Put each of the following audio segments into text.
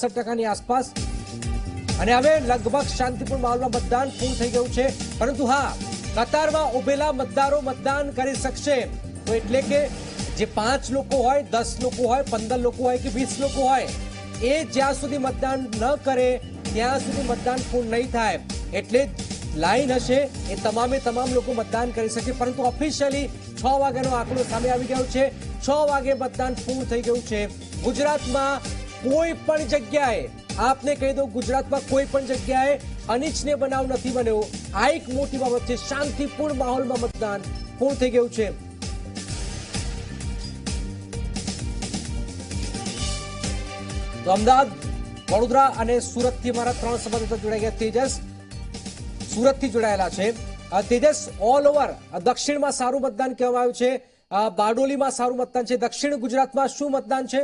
ટકાની આસપાસ. અને હવે લગભગ શાંતિપૂર્ણ માહોલમાં મતદાન પૂર્ણ થઈ ગયું છે. પરંતુ હા, કતારમાં ઉભેલા મતદારો મતદાન કરી શકશે. તો એટલે કે જે પાંચ લોકો હોય, દસ લોકો હોય, પંદર લોકો હોય કે વીસ લોકો હોય, એ જ્યાં સુધી મતદાન ન કરે, ત્યાં સુધી મતદાન પૂર્ણ નહીં થાય. એટલે લાઈન હશે એ તમામે તમામ લોકો મતદાન કરી શકે. પરંતુ ઓફિશિયલી છ વાગ્યાનો આંકડો સામે આવી ગયો છે. છ વાગે મતદાન પૂર્ણ થઈ ગયું છે. ગુજરાતમાં કોઈ પણ જગ્યાએ આપને કહી દઉં, ગુજરાતમાં કોઈ પણ જગ્યાએ અનિચ્છનીય બનાવ નથી બન્યો. આ એક મોટી બાબત છે. શાંતિપૂર્ણ માહોલમાં મતદાન પૂર્ણ થઈ ગયું છે. અમદાવાદ, વડોદરા અને સુરતથી મારા ત્રણ સંવાદદાતા જોડાઈ ગયા. તેજસ સુરતથી જોડાયેલા છે. તેજસ ઓલ ઓવર દક્ષિણમાં સારું મતદાન કહેવામાં આવ્યું છે. બારડોલીમાં સારું મતદાન છે. દક્ષિણ ગુજરાતમાં શું મતદાન છે?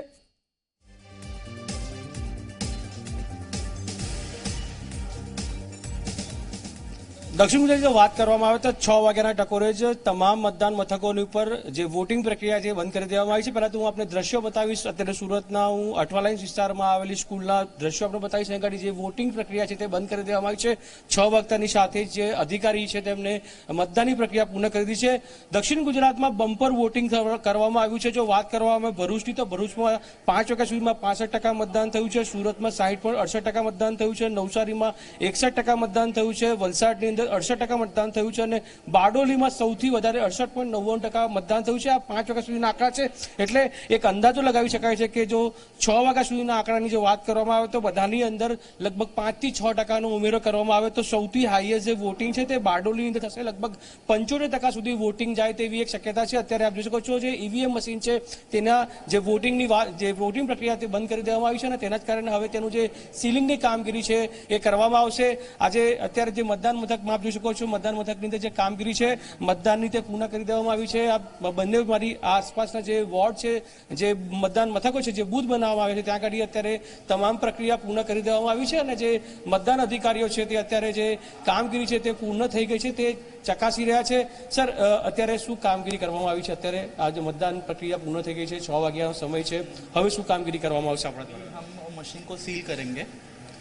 દક્ષિણ ગુજરાતની વાત કરવામાં આવે તો છ વાગ્યાના ટકોરે જ તમામ મતદાન મથકોની ઉપર જે વોટિંગ પ્રક્રિયા છે બંધ કરી દેવામાં આવી છે. પહેલાં તો હું આપને દ્રશ્યો બતાવીશ. અત્યારે સુરતના હું અઠવાલાઇન્સ વિસ્તારમાં આવેલી સ્કૂલના દ્રશ્યો આપણે બતાવીશ. અહીં જે વોટિંગ પ્રક્રિયા છે તે બંધ કરી દેવામાં આવી છે. છ વાગ્યાની સાથે જ અધિકારી છે તેમને મતદાનની પ્રક્રિયા પૂર્ણ કરી દીધી છે. દક્ષિણ ગુજરાતમાં બમ્પર વોટિંગ કરવામાં આવ્યું છે. જો વાત કરવામાં ભરૂચની, તો ભરૂચમાં પાંચ વાગ્યા સુધીમાં પાસઠ ટકા મતદાન થયું છે. સુરતમાં સાહીઠ પોઈન્ટ અડસઠ ટકા મતદાન થયું છે. નવસારીમાં એકસઠ ટકા મતદાન થયું છે. વલસાડની અંદર અડસઠ ટકા મતદાન થયું છે અને બારડોલીમાં સૌથી વધારે અડસઠ પોઈન્ટ નવ્વાણું ટકા મતદાન થયું છે. આ પાંચ વાગ્યા સુધીના આંકડા છે. એટલે એક અંદાજો લગાવી શકાય છે કે જો છ વાગ્યા સુધીના આંકડાની જો વાત કરવામાં આવે તો બધાની અંદર લગભગ પાંચથી છ ટકાનો ઉમેરો કરવામાં આવે તો સૌથી હાઈએસ્ટ જે વોટિંગ છે તે બારડોલીની અંદર થશે. લગભગ પંચોતેર ટકા સુધી વોટિંગ જાય તેવી એક શક્યતા છે. અત્યારે આપ જોઈ શકો છો જે ઈવીએમ મશીન છે તેના જે વોટિંગની વાત, જે વોટિંગ પ્રક્રિયા તે બંધ કરી દેવામાં આવી છે અને તેના જ કારણે હવે તેનું જે સીલિંગની કામગીરી છે એ કરવામાં આવશે. આજે અત્યારે જે મતદાન મથકમાં તમે આપ જોઈ શકો છો મતદાન મથકની અંદર જે કામગીરી છે, મતદાનની તે પૂર્ણ કરી દેવામાં આવી છે. આ બંને મારી આસપાસના જે વોર્ડ છે, જે મતદાન મથકો છે, જે બૂથ બનાવવામાં આવે છે, ત્યાં આગળ અત્યારે તમામ પ્રક્રિયા પૂર્ણ કરી દેવામાં આવી છે અને જે મતદાન અધિકારીઓ છે તે અત્યારે જે કામગીરી છે તે પૂર્ણ થઈ ગઈ છે, તે ચકાસી રહ્યા છે. સર અત્યારે શું કામગીરી કરવામાં આવી છે? અત્યારે આજે મતદાન પ્રક્રિયા પૂર્ણ થઈ ગઈ છે, છ વાગ્યાનો સમય છે. હવે શું કામગીરી કરવામાં આવશે આપણા દ્વારા? મશીન કો સીલ કરેંગે,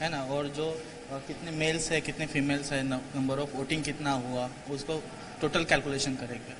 હે ના? ઓર જો कितने मेल्स है कितने फीमेल्स है नंबर ऑफ वोटिंग कितना हुआ उसको टोटल कैलकुलेशन करेंगे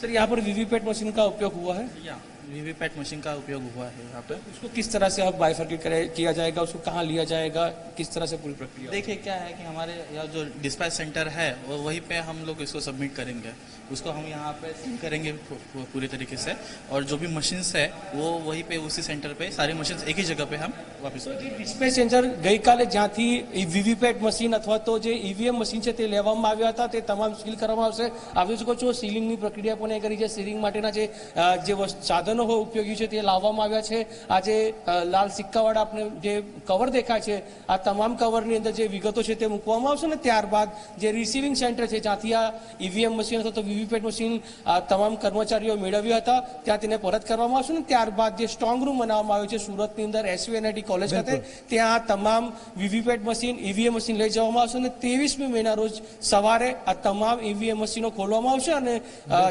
सर यहाँ पर वीवीपैट मशीन का उपयोग हुआ है या वीवीपैट मशीन का उपयोग हुआ है यहाँ पे उसको किस तरह से अब बाइफर्केट करे किया जाएगा उसको कहाँ लिया जाएगा किस तरह से पूरी प्रक्रिया देखिए क्या है कि हमारे यहाँ जो डिस्पैच सेंटर है वो वहीं पे हम लोग इसको सबमिट करेंगे उसको हम यहाँ पे सील करेंगे पू- पू- पूरी तरीके से और जो भी मशीन्स है वो वहीं पे उसी सेंटर पे सारी मशीन्स एक ही जगह पे हम वापस करेंगे ડિસ્પ્લે સેન્સર ગઈકાલે જ્યાંથી વીવીપેટ મશીન અથવા તો જે ઈવીએમ મશીન છે તે લેવામાં આવ્યા હતા તે તમામ સીલ કરવામાં આવશે આપ જોઈ શકો છો સીલિંગની પ્રક્રિયા પણ એ કરી છે સીલિંગ માટેના જે અ, જે વસ્તુ- સાધનો ઉપયોગી છે તે લાવવામાં આવ્યા છે. આજે લાલ સિક્કાવાળા આપણે જે કવર દેખાય છે આ તમામ કવરની અંદર જે વિગતો છે તે મૂકવામાં આવશે ને ત્યારબાદ જે રિસીવિંગ સેન્ટર છે જ્યાંથી આ ઈવીએમ મશીન અથવા તો વીવીપેટ મશીન આ તમામ કર્મચારીઓ મેળવ્યા હતા ત્યાં તેને પરત કરવામાં આવશે ને ત્યારબાદ જે સ્ટ્રોંગ રૂમ બનાવવામાં આવ્યો છે સુરતની અંદર એસવીએનઆઈટી કોલેજ ખાતે ત્યાં તમામ વીવીપેટ મશીન ઈવીએમ મશીન લઈ જવામાં આવશે અને ત્રેવીસમી મહિના રોજ સવારે આ તમામ ઈવીએમ મશીનો ખોલવામાં આવશે અને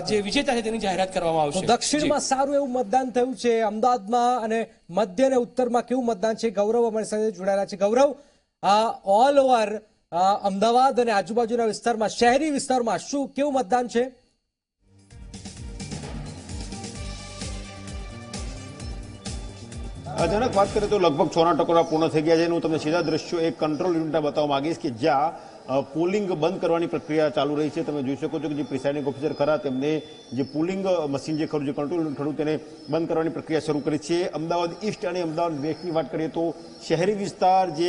જે વિજેતા છે તેની જાહેરાત કરવામાં આવશે. દક્ષિણમાં સારું એવું મતદાન થયું છે? અમદાવાદમાં અને મધ્ય અને ઉત્તરમાં કેવું મતદાન છે? ગૌરવ અમારી સાથે જોડાયેલા છે. ગૌરવ ઓલ ઓવર અમદાવાદ અને આજુબાજુના વિસ્તારમાં, શહેરી વિસ્તારમાં શું, કેવું મતદાન છે? અચાનક વાત કરીએ તો લગભગ છના ટકોરા પૂર્ણ થઈ ગયા છે. હું તમને સીધા દ્રશ્યો એક કંટ્રોલ યુનિટના બતાવવા માંગીશ કે જ્યાં પોલિંગ બંધ કરવાની પ્રક્રિયા ચાલુ રહી છે. તમે જોઈ શકો છો કે જે પ્રિસાઇડિંગ ઓફિસર ખરા, તેમને જે પોલિંગ મશીન જે ખરું, જે કંટ્રોલ ખરું, તેને બંધ કરવાની પ્રક્રિયા શરૂ કરી છે. અમદાવાદ ઈસ્ટ અને અમદાવાદ વેસ્ટની વાત કરીએ તો શહેરી વિસ્તાર જે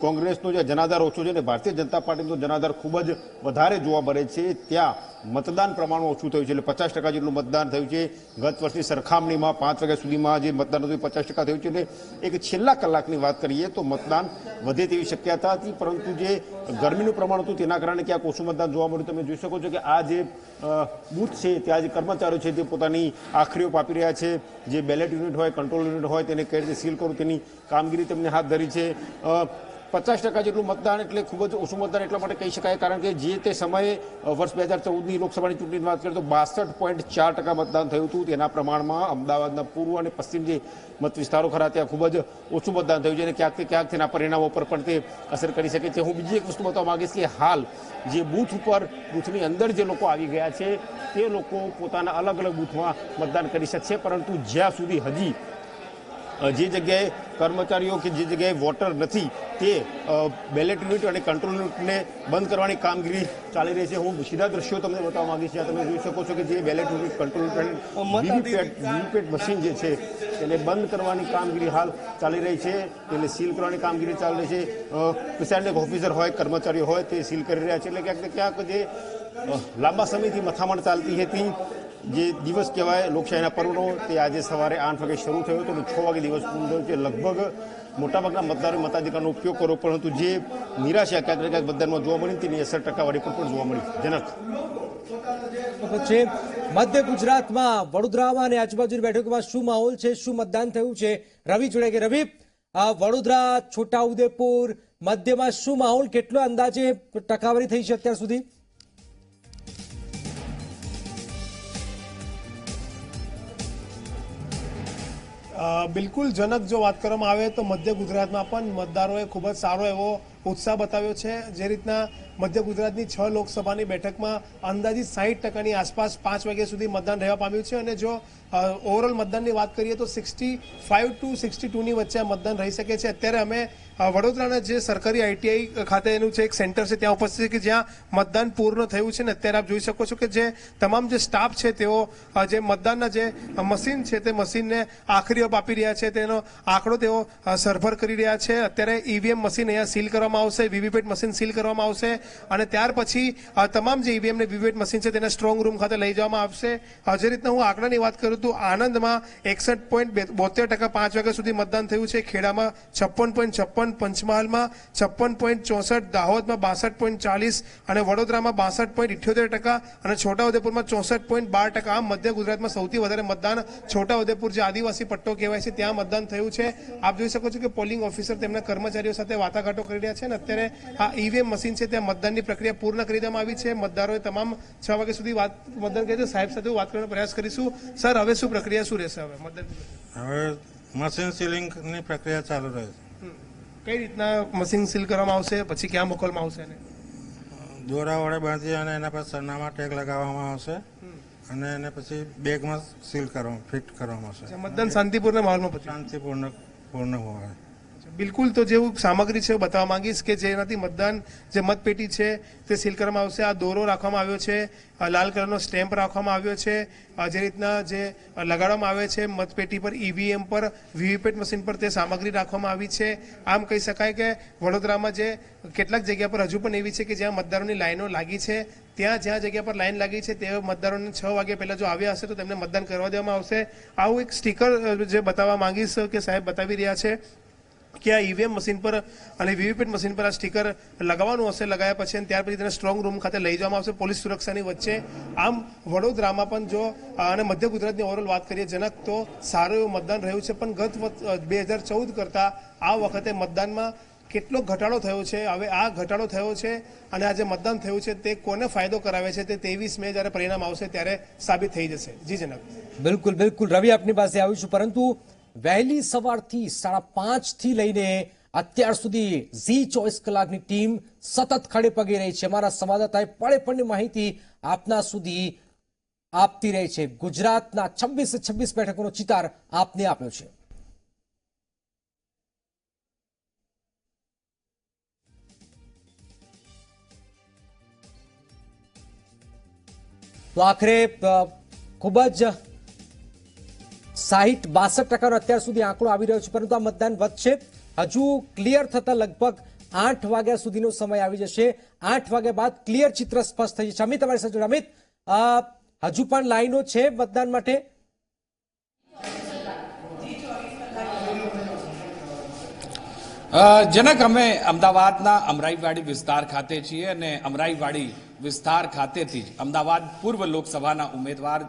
કોંગ્રેસનો જે જનાધાર ઓછો છે અને ભારતીય જનતા પાર્ટીનો જનાધાર ખૂબ જ વધારે જોવા મળે છે. ત્યાં મતદાન પ્રમાણમાં ઓછું થયું છે, એટલે પચાસ ટકા જેટલું મતદાન થયું છે. ગત વર્ષની સરખામણીમાં પાંચ વાગ્યા સુધીમાં જે મતદાન હતું પચાસ ટકા થયું છે. એટલે એક છેલ્લા કલાકની વાત કરીએ તો મતદાન વધે તેવી શક્યતા હતી, પરંતુ જે ગરમીનું પ્રમાણ હતું તેના કારણે ક્યાંક ઓછું મતદાન જોવા મળ્યું. તમે જોઈ શકો છો કે આ જે બૂથ છે, ત્યાં જે કર્મચારીઓ છે તે પોતાની આખરીઓ પાપી રહ્યા છે. જે બેલેટ યુનિટ હોય, કંટ્રોલ યુનિટ હોય, તેને કઈ રીતે સીલ કરવું, તેની કામગીરી તેમને હાથ ધરી છે. પચાસ ટકા જેટલું મતદાન એટલે ખૂબ જ ઓછું મતદાન એટલા માટે કહી શકાય, કારણ કે જે તે સમયે વર્ષ બે હજાર ચૌદની લોકસભાની ચૂંટણીની વાત કરીએ તો બાસઠ પોઈન્ટ ચાર ટકા મતદાન થયું હતું. તેના પ્રમાણમાં અમદાવાદના પૂર્વ અને પશ્ચિમ જે મત વિસ્તારો ખરા, ત્યાં ખૂબ જ ઓછું મતદાન થયું છે અને ક્યાંક ક્યાંક તેના પરિણામો પર પણ તે અસર કરી શકે છે. હું બીજી એક વસ્તુ બતાવવા માંગીશ કે હાલ જે બૂથ ઉપર, બૂથની અંદર જે લોકો આવી ગયા છે, તે લોકો પોતાના અલગ અલગ બૂથમાં મતદાન કરી શકશે, પરંતુ જ્યાં સુધી હજી જે જગ્યાએ કર્મચારીઓ કે જે જગ્યાએ વોટર નથી તે બેલેટ યુનિટ અને કંટ્રોલ યુનિટને બંધ કરવાની કામગીરી ચાલી રહી છે. હું સીધા દ્રશ્યો તમને બતાવવા માંગીશ. જ્યાં તમે જોઈ શકો છો કે જે ballot unit control unit VVPAT machine જે છે તેને બંધ કરવાની કામગીરી હાલ ચાલી રહી છે. તેને સીલ કરવાની કામગીરી ચાલી રહી છે. પ્રિસાઇડિંગ ઓફિસર હોય કર્મચારીઓ હોય તે સીલ કરી રહ્યા છે. એટલે ક્યાંક ને ક્યાંક જે લાંબા સમયથી મથામણ ચાલતી હતી. જે દિવસ કહેવાય લોકશાહીના પર્વનો, તે આજે સવારે આઠ વાગે શરૂ થયો હતો અને છ વાગે દિવસ પૂર્ણ થયો છે. લગભગ મોટાભાગના મતદારોએ મતાધિકારનો ઉપયોગ કર્યો, પરંતુ જે નિરાશા ક્યાંક ક્યાંક મતદાનમાં જોવા મળી, તેની અસર ટકાવારી પર પણ જોવા મળી. જનક. છે મધ્ય ગુજરાતમાં વડોદરામાં અને આજુબાજુની બેઠકોમાં શું માહોલ છે, શું મતદાન થયું છે? રવિ જોડે કે રવિ? વડોદરા, છોટાઉદેપુર, મધ્યમાં શું માહોલ, કેટલો અંદાજે ટકાવારી થઈ છે અત્યાર સુધી? બિલકુલ જનક જો વાત કરવામાં આવે તો મધ્ય ગુજરાતમાં પણ મતદારોએ ખૂબ જ સારો એવો ઉત્સાહ બતાવ્યો છે. જે રીતના મધ્ય ગુજરાતની છ લોકસભાની બેઠકમાં અંદાજિત સાહીઠ ટકાની આસપાસ પાંચ વાગ્યા સુધી મતદાન રહેવા પામ્યું છે અને જો ઓવરઓલ મતદાનની વાત કરીએ તો સિક્સટી ફાઇવ ટુ સિક્સટી ટુની વચ્ચે મતદાન રહી શકે છે. અત્યારે અમે વડોદરાના જે સરકારી આઈટીઆઈ ખાતેનું છે એક સેન્ટર છે, ત્યાં ઉપસ્થિત છે કે જ્યાં મતદાન પૂર્ણ થયું છે ને અત્યારે આપ જોઈ શકો છો કે જે તમામ જે સ્ટાફ છે તેઓ જે મતદાનના જે મશીન છે તે મશીનને આખરી ઓપ આપી રહ્યા છે, તેનો આંકડો તેઓ સરભર કરી રહ્યા છે. અત્યારે ઈવીએમ મશીન અહીંયા સીલ કરવામાં આવશે વીવીપેટ મશીન સીલ કરવામાં આવશે. અને ત્યાર પછી તમામ જે ઈવીએમ ને વીવીપેટ મશીન છે તેને સ્ટ્રોંગ રૂમ ખાતે લઈ જવામાં આવશે. જે રીતના હું આંકડાની વાત કરું તો આણંદમાં એકસઠ પોઈન્ટ બોતેર ટકા પાંચ વાગ્યા સુધી મતદાન થયું છે. ખેડામાં છપ્પન પોઈન્ટ છપ્પન, પંચમહાલમાં છપ્પન પોઈન્ટ ચોસઠ, દાહોદમાં બાસઠ પોઈન્ટ ચાલીસ અને વડોદરામાં બાસઠ પોઈન્ટ ઇઠ્યોતેર ટકા અને છોટાઉદેપુરમાં ચોસઠ પોઈન્ટ બાર ટકા. આમ મધ્ય ગુજરાતમાં સૌથી વધારે મતદાન છોટાઉદેપુર જે આદિવાસી પટ્ટો કહેવાય છે, ત્યાં મતદાન થયું છે. આપ જોઈ શકો છો કે પોલિંગ ઓફિસર તેમના કર્મચારીઓ સાથે વાટાઘાટો કરી રહ્યા છે અને અત્યારે આ ઈવીએમ મશીન છે ત્યાં મતદાનની પ્રક્રિયા પૂર્ણ કરી દેવામાં આવી છે. મતદારોએ તમામ છ વાગ્યા સુધી વાત મતદાન કરી છે. સાહેબ સાથે વાત કરવાનો પ્રયાસ કરીશું. સર હવે શું પ્રક્રિયા શું રહેશે હવે? મતદાન હવે મશીન સીલિંગની પ્રક્રિયા ચાલુ રહે છે. કઈ રીતના મશીન સીલ કરવામાં આવશે? પછી ક્યાં મોકલવામાં આવશે એને? દોરા વડે બાંધી અને એના પર સરનામા ટેગ લગાવવામાં આવશે. અને એને પછી બેગમાં સીલ કરવામાં ફિટ કરવામાં આવશે. મતદાન શાંતિપૂર્ણ માહોલમાં શાંતિપૂર્ણ પૂર્ણ હોય. બિલકુલ તો જેવું સામગ્રી છે બતાવવા માંગીશ કે જેનાથી મતદાન, જે મતપેટી છે, તે સીલ કરવામાં આવશે. આ દોરો રાખવામાં આવ્યો છે લાલ કલરનો સ્ટેમ્પ રાખવામાં આવ્યો છે જે રીતના જે લગાડવામાં આવે છે મતપેટી પર ઈવીએમ પર વીવીપેટ મશીન પર તે સામગ્રી રાખવામાં આવી છે. આમ કહી શકાય કે વડોદરામાં જે કેટલાક જગ્યા પર હજુ પણ એવી છે કે જ્યાં મતદારોની લાઈનો લાગી છે. ત્યાં જ્યાં જગ્યા પર લાઈન લાગી છે તે મતદારોને છ વાગ્યા પહેલાં જો આવ્યા હશે તો તેમને મતદાન કરવા દેવામાં આવશે. આવું એક સ્ટીકર જે બતાવવા માંગીશ કે સાહેબ બતાવી રહ્યા છે. કે આ ઈવીએમ મશીન પર અને વીવીપેટ મશીન પર આ સ્ટીકર લગાવવાનું હશે, લગાવ્યા પછી અને ત્યાર પછી તેને સ્ટ્રોંગ રૂમ ખાતે લઈ જવામાં આવશે. પોલીસ સુરક્ષાની વચ્ચે આમ વડોદરામાં પણ જો અને મધ્ય ગુજરાતની ઓવરઓલ વાત કરીએ, જનક તો સારું એવું મતદાન રહ્યું છે, પણ ગત બે હજાર ચૌદ કરતાં આ વખતે મતદાનમાં કેટલો ઘટાડો થયો છે? હવે આ ઘટાડો થયો છે અને આ જે મતદાન થયું છે તે કોને ફાયદો કરાવે છે? તે ત્રેવીસ મે જ્યારે પરિણામ આવશે ત્યારે સાબિત થઈ જશે. જી જનક. બિલકુલ બિલકુલ. રવિ આપની પાસે આવીશું. પરંતુ વહેલી સવારથી સાડા પાંચથી લઈને અત્યાર સુધી ઝી ચોવીસ કલાકની ટીમ સતત ખડે પગી રહી છે. અમારા સંવાદદાતાએ પડે પડની માહિતી આપના સુધી આપતી રહી છે. ગુજરાતના છવ્વીસ છવ્વીસ બેઠકોનો ચિતાર આપને આપ્યો છે. તો આખરે ખૂબ જ સાહીઠ બાસઠ ટકાનો અત્યાર સુધી આંકડો આવી રહ્યો છે, પરંતુ આ મતદાન વધશે. હજુ ક્લિયર થતા લગભગ આઠ વાગ્યા સુધીનો સમય આવી જશે. આઠ વાગ્યા બાદ ક્લિયર ચિત્ર સ્પષ્ટ થઈ જશે. અમિત, તમારી સાથે. અમિત હજુ પણ લાઈનો છે મતદાન માટે? જનક અમે અમદાવાદના અમરાઈવાડી વિસ્તાર ખાતે છીએ અને અમરાઈવાડી વિસ્તાર ખાતેથી જ અમદાવાદ પૂર્વ લોકસભાના ઉમેદવાર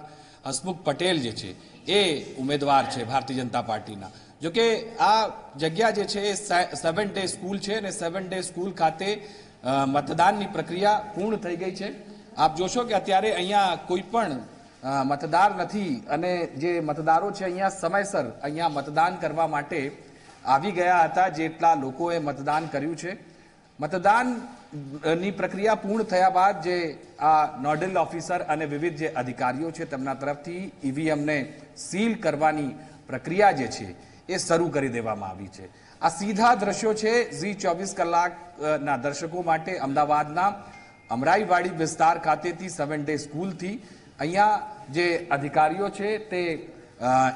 હસમુખ પટેલ જે છે, એ ઉમેદવાર છે ભારતીય જનતા પાર્ટીના. જોકે આ જગ્યા જે છે, એ સેવન ડે સ્કૂલ છે અને સેવન ડે સ્કૂલ ખાતે મતદાનની પ્રક્રિયા પૂર્ણ થઈ ગઈ છે. આપ જોશો કે અત્યારે અહીંયા કોઈ પણ મતદાર નથી અને જે મતદારો છે અહીંયા સમયસર અહીંયા મતદાન કરવા માટે આવી ગયા હતા જેટલા લોકોએ મતદાન કર્યું છે. મતદાનની પ્રક્રિયા પૂર્ણ થયા બાદ જે આ નોડલ ઓફિસર અને વિવિધ જે અધિકારીઓ છે તેમના તરફથી ઈવીએમને સીલ કરવાની પ્રક્રિયા જે છે એ શરૂ કરી દેવામાં આવી છે. આ સીધા દ્રશ્યો છે ઝી ચોવીસ કલાકના દર્શકો માટે અમદાવાદના અમરાઈવાડી વિસ્તાર ખાતેથી સેવન ડે સ્કૂલથી અહીંયા જે અધિકારીઓ છે તે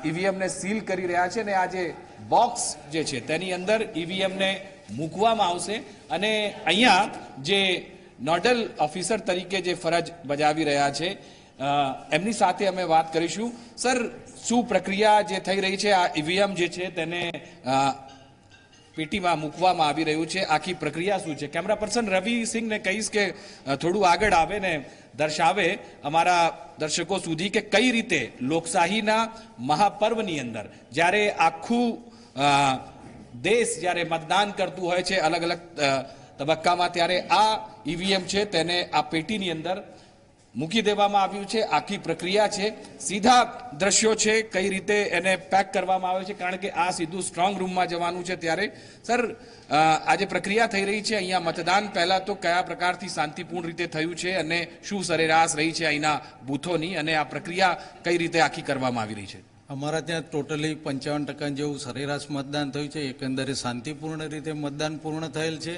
ઈવીએમને સીલ કરી રહ્યા છે અને આ જે બોક્સ જે છે તેની અંદર ઈવીએમને મૂકવામાં આવશે. અને અહીંયા જે નોડલ ઓફિસર તરીકે જે ફરજ બજાવી રહ્યા છે એમની સાથે અમે વાત કરીશું. સર, શું પ્રક્રિયા જે થઈ રહી છે, આ ઈવીએમ જે છે તેને પેટીમાં મૂકવામાં આવી રહ્યું છે? આખી પ્રક્રિયા શું છે? કેમેરા પર્સન રવિ સિંહને કહીશ કે થોડું આગળ આવે ને દર્શાવે અમારા દર્શકો સુધી કે કઈ રીતે લોકશાહીના મહાપર્વની અંદર જ્યારે આખું દેશ જ્યારે મતદાન કરતું હોય છે, અલગ અલગ તબક્કામાં ત્યારે આ ઈવીએમ છે તેને આ પેટીની અંદર મૂકી દેવામાં આવ્યું છે, આખી પ્રક્રિયા છે. સીધા દ્રશ્યો છે કઈ રીતે એને પેક કરવામાં આવે છે, કારણ કે આ સીધું સ્ટ્રોંગ રૂમમાં જવાનું છે ત્યારે. સર આજે પ્રક્રિયા થઈ રહી છે, અહીંયા મતદાન પહેલા તો કયા પ્રકારથી શાંતિપૂર્ણ રીતે થયું છે અને શું સરેરાશ રહી છે અહીંના બૂથોની અને આ પ્રક્રિયા કઈ રીતે આખી કરવામાં આવી રહી છે? અમારા ત્યાં ટોટલી પંચાવન ટકા જેવું સરેરાશ મતદાન થયું છે. એકંદરે શાંતિપૂર્ણ રીતે મતદાન પૂર્ણ થયેલ છે.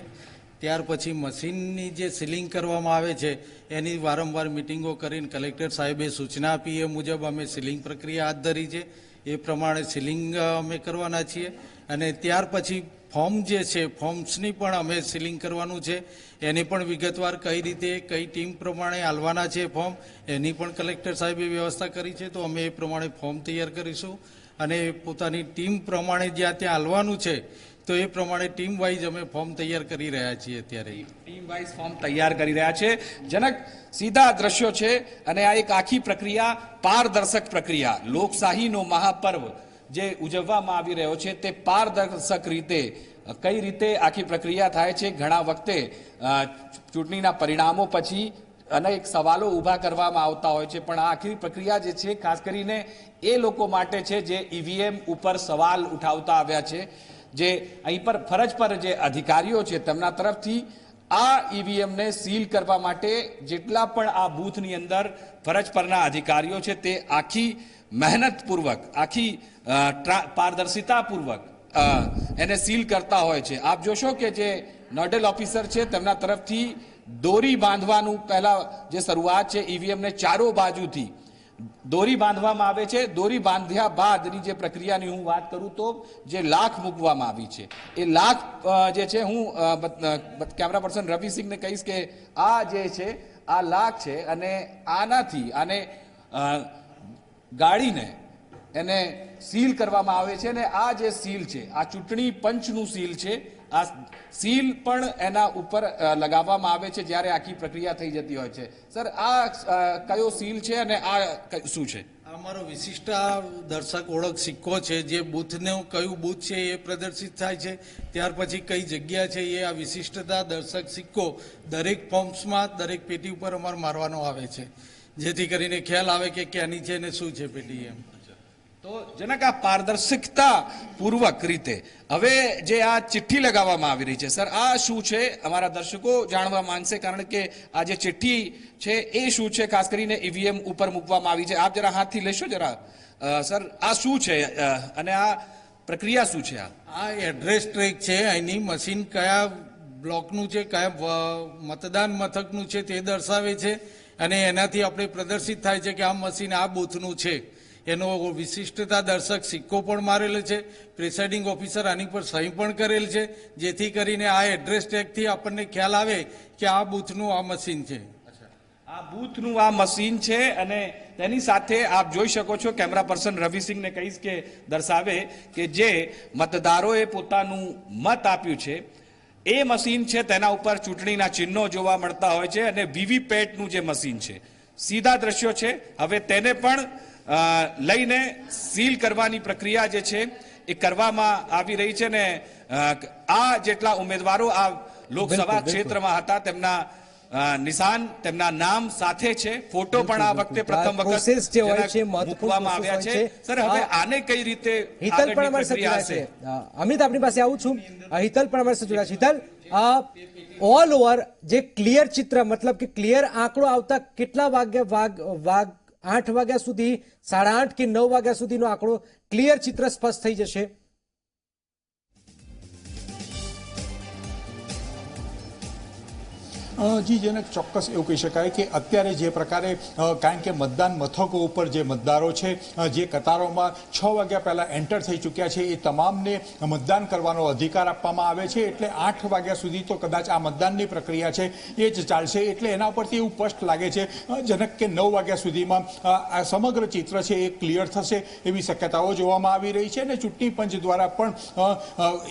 ત્યાર પછી મશીનની જે સીલિંગ કરવામાં આવે છે, એની વારંવાર મિટિંગો કરીને કલેક્ટર સાહેબે સૂચના આપી. એ મુજબ અમે સીલિંગ પ્રક્રિયા હાથ ધરી છે. એ પ્રમાણે સીલિંગ અમે કરવાના છીએ. અને ત્યાર પછી ફોર્મ જે છે, ફોર્મ્સની પણ અમે સીલિંગ કરવાનું છે. એની પણ વિગતવાર કઈ રીતે, કઈ ટીમ પ્રમાણે હાલવાના છે ફોર્મ, એની પણ કલેક્ટર સાહેબે વ્યવસ્થા કરી છે, તો અમે એ પ્રમાણે ફોર્મ તૈયાર કરીશું. અને પોતાની ટીમ પ્રમાણે જ્યાં ત્યાં હાલવાનું છે, તો એ પ્રમાણે ટીમ વાઇઝ અમે ફોર્મ તૈયાર કરી રહ્યા છીએ અત્યારે. ટીમ વાઇઝ ફોર્મ તૈયાર કરી રહ્યા છે. જનક સીધા દ્રશ્યો છે, અને આ એક આખી પ્રક્રિયા પારદર્શક પ્રક્રિયા, લોકશાહીનો મહાપર્વ. જે ઉજવવામાં આવી રહ્યો છે તે પારદર્શક રીતે કઈ રીતે આખી પ્રક્રિયા થાય છે? ઘણા વખતે ચૂંટણીના પરિણામો પછી અનેક સવાલો ઊભા કરવામાં આવતા હોય છે, પણ આ આખી પ્રક્રિયા જે છે, ખાસ કરીને એ લોકો માટે છે જે ઈવીએમ ઉપર સવાલ ઉઠાવતા આવ્યા છે, જે અહીં પર ફરજ પર જે અધિકારીઓ છે, તેમના તરફથી આ ઈવીએમને સીલ કરવા માટે જેટલા પણ આ બૂથની અંદર ફરજ પરના અધિકારીઓ છે, તે આખી મહેનતપૂર્વક, આખી પારદર્શિતાપૂર્વક એને સીલ કરતા હોય છે. આપ જોશો કે જે નોડલ ઓફિસર છે, તેમના તરફથી દોરી બાંધવાનું પહેલા જે શરૂઆત છે, ઈવીએમને ચારો બાજુથી દોરી બાંધવામાં આવે છે. દોરી બાંધ્યા બાદની જે પ્રક્રિયાની હું વાત કરું તો જે લાખ મૂકવામાં આવી છે. એ લાખ જે છે, હું કેમેરા પર્સન રવિ સિંહને કહીશ કે આ જે છે, આ લાખ છે અને આનાથી, આને અ, ગાડીને એને સીલ કરવામાં આવે છે અને આ જે સીલ છે આ ચૂંટણી પંચનું સીલ છે આ સીલ પણ એના ઉપર લગાવવામાં આવે છે જ્યારે આખી પ્રક્રિયા થઈ જતી હોય છે. સર આ કયો સીલ છે અને આ શું છે? અમારો વિશિષ્ટ દર્શક ઓળખ સિક્કો છે જે બૂથનું કયું બૂથ છે એ પ્રદર્શિત થાય છે. ત્યાર પછી કઈ જગ્યા છે એ આ વિશિષ્ટતા દર્શક સિક્કો દરેક ફોર્મ્સમાં દરેક પેટી ઉપર અમારે મારવાનો આવે છે. જેથી કરીને ખ્યાલ આવે કે ક્યાંની છે ને શું છે પેટી એમ. તો જનક આ પારદર્શકતા પૂર્વક રીતે હવે જે આ ચિઠ્ઠી લગાવવામાં આવી રહી છે સર આ શું છે? અમારા દર્શકો જાણવા માંગશે કારણ કે આ જે ચિઠ્ઠી છે એ શું છે? ખાસ કરીને ઈવીએમ ઉપર મૂકવામાં આવી છે. આપ જરા હાથથી લેશો જરા? સર આ શું છે? અને આ પ્રક્રિયા શું છે આ? આ એડ્રેસ ટ્રેક છે અહીંની. મશીન કયા બ્લોકનું છે કયા મતદાન મથકનું છે તે દર્શાવે છે. અને એનાથી આપણે પ્રદર્શિત થાય છે કે આ મશીન આ બૂથનું છે. એનો વિશિષ્ટતા દર્શક સિક્કો પણ મારેલો છે, પ્રિસાઇડિંગ ઓફિસર આની પર સહી પણ કરેલ છે, જેથી કરીને આ એડ્રેસ ટેગથી આપણને ખ્યાલ આવે કે આ બૂથનું આ મશીન છે. આ બૂથનું આ મશીન છે અને તેની સાથે આપ જોઈ શકો છો, કેમેરા પર્સન રવિસિંહને કહીશ કે દર્શાવે કે જે મતદારોએ પોતાનું મત આપ્યું છે એ મશીન છે તેના ઉપર ચૂંટણીના ચિહ્નો જોવા મળતા હોય છે અને વીવીપેટનું જે મશીન છે સીધા દ્રશ્યો છે હવે તેને પણ લઈને સીલ કરવાની પ્રક્રિયા જે છે એ કરવામાં આવી રહી છે ને આ જેટલા ઉમેદવારો આ લોકસભા. ક્ષેત્રમાં હતા તેમના નિશાન તેમના નામ સાથે છે. ફોટો પણ આ વખતે પ્રથમ વખત જે હોય છે, મૂકવામાં આવ્યા છે. સર હવે આને કઈ રીતે હિતલ પણ અમારી સાથે જોડાયા છે. અમિત આપની પાસે આવું છું. હિતલ પણ અમારી સાથે જોડાયા છે. હિતલ ઓલ ઓવર જે ક્લિયર ચિત્ર મતલબ કે ક્લિયર આંકડો આવતા કેટલા વાગ્યા વાગ વાગ આઠ વાગ્યા સુધી સાડા આઠ કે નવ વાગ્યા સુધીનો આંકડો ક્લિયર ચિત્ર સ્પષ્ટ થઈ જશે. જી, જેને ચોક્કસ એવું કહી શકાય કે અત્યારે જે પ્રકારે કારણ કે મતદાન મથકો ઉપર જે મતદારો છે જે કતારોમાં છ વાગ્યા પહેલાં એન્ટર થઈ ચૂક્યા છે, એ તમામને મતદાન કરવાનો અધિકાર આપવામાં આવે છે. એટલે આઠ વાગ્યા સુધી તો કદાચ આ મતદાનની પ્રક્રિયા છે, એ જ ચાલશે. એટલે એના પરથી એવું સ્પષ્ટ લાગે છે જનક કે નવ વાગ્યા સુધીમાં આ સમગ્ર ચિત્ર છે એ ક્લિયર થશે એવી શક્યતાઓ જોવામાં આવી રહી છે અને ચૂંટણી પંચ દ્વારા પણ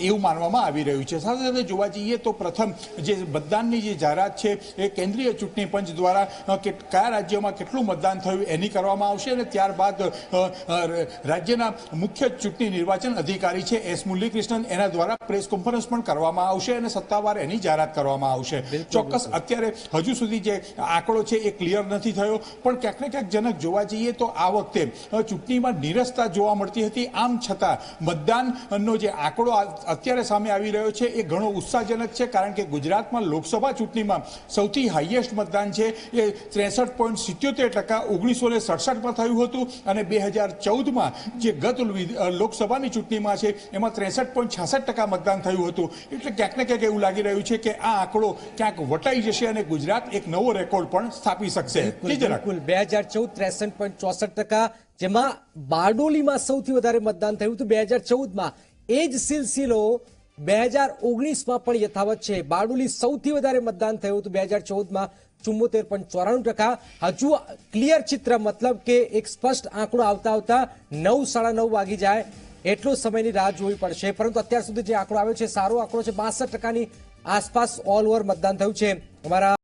એવું માનવામાં આવી રહ્યું છે. સાથે સાથે જોવા જઈએ તો પ્રથમ જે મતદાનની જે જાહેરાત છે. એ કેન્દ્રીય ચૂંટણી પંચ દ્વારા કયા રાજ્યોમાં કેટલું મતદાન થયું એની કરવામાં આવશે અને ત્યારબાદ રાજ્યના મુખ્ય ચૂંટણી નિર્વાચન અધિકારી છે એસ મુરલીકૃષ્ણન એના દ્વારા પ્રેસ કોન્ફરન્સ પણ કરવામાં આવશે અને સત્તાવાર એની જાહેરાત કરવામાં આવશે. ચોક્કસ અત્યારે હજુ સુધી જે આંકડો છે એ ક્લિયર નથી થયો પણ ક્યાંક ને ક્યાંક જનક જોવા જઈએ તો આ વખતે ચૂંટણીમાં નિરસતા જોવા મળતી હતી. આમ છતાં મતદાનનો જે આંકડો અત્યારે સામે આવી રહ્યો છે એ ઘણો ઉત્સાહજનક છે કારણ કે ગુજરાતમાં લોકસભા ચૂંટણીમાં સૌથી હાઈએસ્ટ મતદાન છે. એ ત્રેસઠ પોઈન્ટ સિત્યોતેર ટકા ઓગણીસો ને સડસઠમાં થયું હતું અને બે હજાર ચૌદમાં જે ગત લોકસભાની ચૂંટણીમાં છે એમાં ત્રેસઠ પોઈન્ટ છાસઠ ટકા મતદાન થયું હતું. એટલે ક્યાંક ને ક્યાંક એવું લાગી રહ્યું છે કે આ આંકડો ક્યાંક વટાઈ જશે અને ગુજરાત એક નવો રેકોર્ડ પણ સ્થાપી શકશે. બે હજાર ચૌદ ત્રેસઠ પોઈન્ટ ચોસઠ ટકા જેમાં બારડોલીમાં સૌથી વધારે મતદાન થયું હતું બે હજાર ચૌદમાં. એ જ સિલસિલો બે હજાર ઓગણીસમાં પણ યથાવત છે. બારડોલી સૌથી વધારે મતદાન થયું હતું બે હજાર ચૌદમાં. ચુમ્મોતેર પોઈન્ટ ચોરાણું ટકા. હજુ ક્લિયર ચિત્ર, મતલબ કે એક સ્પષ્ટ આંકડો આવતા આવતા નવ, સાડા નવ વાગી જાય. એટલો સમયની રાહ જોવી પડશે. પરંતુ અત્યાર સુધી જે આંકડો આવ્યો છે, સારો આંકડો છે. બાસઠ ટકાની આસપાસ ઓલ ઓવર મતદાન થયું છે. અમારા